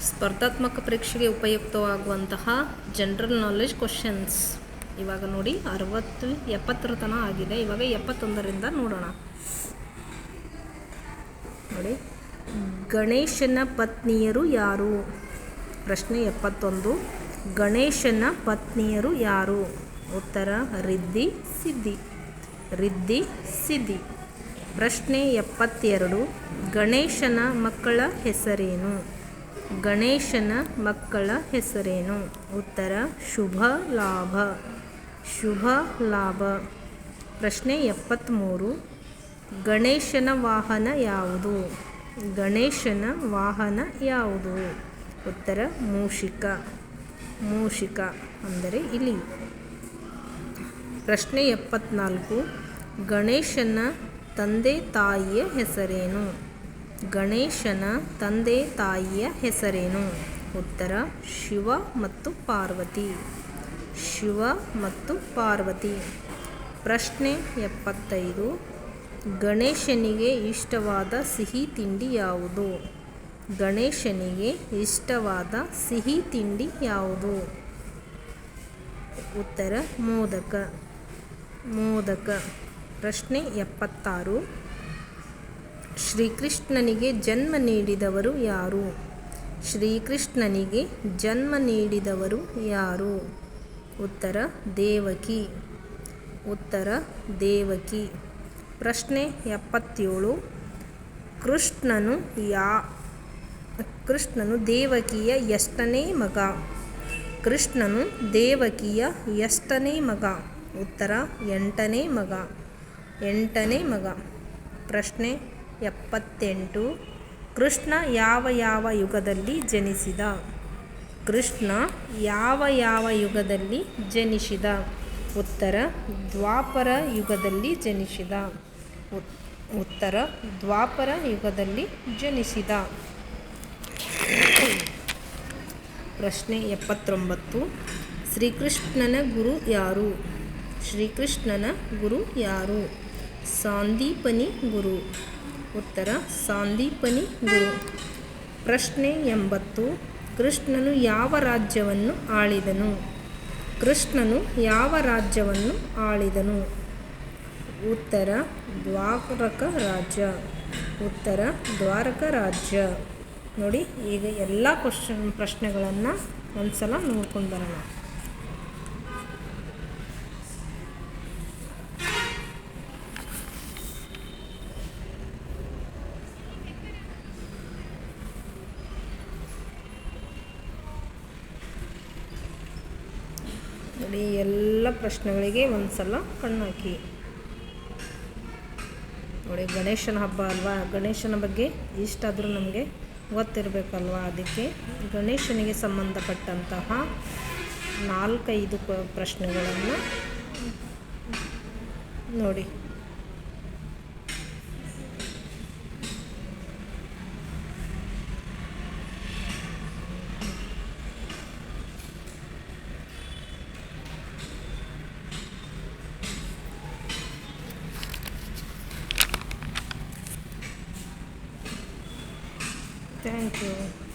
ಸ್ಪರ್ಧಾತ್ಮಕ ಪರೀಕ್ಷೆಗೆ ಉಪಯುಕ್ತವಾಗುವಂತಹ general knowledge questions ಇವಾಗ ನೋಡಿ, ಅರವತ್ತು, ಎಪ್ಪತ್ತರ ತನ ಆಗಿದೆ. ಇವಾಗ ಎಪ್ಪತ್ತೊಂದರಿಂದ ನೋಡೋಣ. ನೋಡಿ. ಗಣೇಶನ ಪತ್ನಿಯರು ಯಾರು? ಪ್ರಶ್ನೆ ಎಪ್ಪತ್ತೊಂದು. ಗಣೇಶನ ಪತ್ನಿಯರು ಯಾರು? ಉತ್ತರ ರಿದ್ದಿ ಸಿದ್ಧಿ. ರಿದ್ದಿ ಸಿದ್ಧಿ. ಪ್ರಶ್ನೆ ಎಪ್ಪತ್ತೆರಡು. ಗಣೇಶನ ಮಕ್ಕಳ ಹೆಸರೇನು? ಗಣೇಶನ ಮಕ್ಕಳ ಹೆಸರೇನು? ಉತ್ತರ, ಶುಭ ಲಾಭ. ಶುಭ ಲಾಭ. ಪ್ರಶ್ನೆ ಎಪ್ಪತ್ತ್ಮೂರು ಗಣೇಶನ ವಾಹನ ಯಾವುದು? ಗಣೇಶನ ವಾಹನ ಯಾವುದು? ಉತ್ತರ, ಮೂಷಿಕ. ಮೂಷಿಕ ಅಂದರೆ ಇಲಿ. ಪ್ರಶ್ನೆ ಎಪ್ಪತ್ನಾಲ್ಕು. ಗಣೇಶನ ತಂದೆ ತಾಯಿಯ ಹೆಸರೇನು? ಗಣೇಶನ ತಂದೆ ತಾಯಿಯ ಹೆಸರೇನು? ಉತ್ತರ, ಶಿವ ಮತ್ತು ಪಾರ್ವತಿ. ಶಿವ ಮತ್ತು ಪಾರ್ವತಿ. ಪ್ರಶ್ನೆ ಎಪ್ಪತ್ತೈದು. ಗಣೇಶನಿಗೆ ಇಷ್ಟವಾದ ಸಿಹಿ ತಿಂಡಿ ಯಾವುದು? ಗಣೇಶನಿಗೆ ಇಷ್ಟವಾದ ಸಿಹಿ ತಿಂಡಿ ಯಾವುದು? ಉತ್ತರ, ಮೋದಕ. ಮೋದಕ. ಪ್ರಶ್ನೆ ಎಪ್ಪತ್ತಾರು. ಶ್ರೀಕೃಷ್ಣನಿಗೆ ಜನ್ಮ ನೀಡಿದವರು ಯಾರು? ಶ್ರೀಕೃಷ್ಣನಿಗೆ ಜನ್ಮ ನೀಡಿದವರು ಯಾರು? ಉತ್ತರ, ದೇವಕಿ. ಉತ್ತರ, ದೇವಕಿ. ಪ್ರಶ್ನೆ ಎಪ್ಪತ್ತೇಳು. ಕೃಷ್ಣನು ಯಾ, ಕೃಷ್ಣನು ದೇವಕಿಯ ಎಷ್ಟನೇ ಮಗ? ಕೃಷ್ಣನು ದೇವಕಿಯ ಎಷ್ಟನೇ ಮಗ? ಉತ್ತರ, ಎಂಟನೇ ಮಗ. ಎಂಟನೇ ಮಗ. ಪ್ರಶ್ನೆ ಎಪ್ಪತ್ತೆಂಟು. ಕೃಷ್ಣ ಯಾವ ಯಾವ ಯುಗದಲ್ಲಿ ಜನಿಸಿದ? ಕೃಷ್ಣ ಯಾವ ಯಾವ ಯುಗದಲ್ಲಿ ಜನಿಸಿದ? ಉತ್ತರ, ದ್ವಾಪರ ಯುಗದಲ್ಲಿ ಜನಿಸಿದ. ಉತ್- ಉತ್ತರ, ದ್ವಾಪರ ಯುಗದಲ್ಲಿ ಜನಿಸಿದ. ಪ್ರಶ್ನೆ ಎಪ್ಪತ್ತೊಂಬತ್ತು. ಶ್ರೀಕೃಷ್ಣನ ಗುರು ಯಾರು? ಶ್ರೀಕೃಷ್ಣನ ಗುರು ಯಾರು? ಸಾಂದೀಪನಿ ಗುರು. ಉತ್ತರ, ಸಾಂದೀಪನಿ ಗುರು. ಪ್ರಶ್ನೆ ಎಂಬತ್ತು, ಕೃಷ್ಣನು ಯಾವ ರಾಜ್ಯವನ್ನು ಆಳಿದನು? ಕೃಷ್ಣನು ಯಾವ ರಾಜ್ಯವನ್ನು ಆಳಿದನು? ಉತ್ತರ, ದ್ವಾರಕ ರಾಜ್ಯ. ಉತ್ತರ, ದ್ವಾರಕ ರಾಜ್ಯ. ನೋಡಿ, ಈಗ ಎಲ್ಲ ಕ್ವಶನ್ ಪ್ರಶ್ನೆಗಳನ್ನು ಒಂದ್ಸಲ ನೋಡ್ಕೊಂಡು ಬರೋಣ. ನೋಡಿ ಎಲ್ಲ ಪ್ರಶ್ನೆಗಳಿಗೆ ಒಂದು ಸಲ ಕಣ್ಣಾಕಿ. ನೋಡಿ, ಗಣೇಶನ ಹಬ್ಬ ಅಲ್ವಾ? ಗಣೇಶನ ಬಗ್ಗೆ ಇಷ್ಟಾದರೂ ನಮಗೆ ಗೊತ್ತಿರಬೇಕಲ್ವಾ? ಅದಕ್ಕೆ ಗಣೇಶನಿಗೆ ಸಂಬಂಧಪಟ್ಟಂತಹ ನಾಲ್ಕೈದು ಪ್ರಶ್ನೆಗಳನ್ನು ನೋಡಿ. Thank you.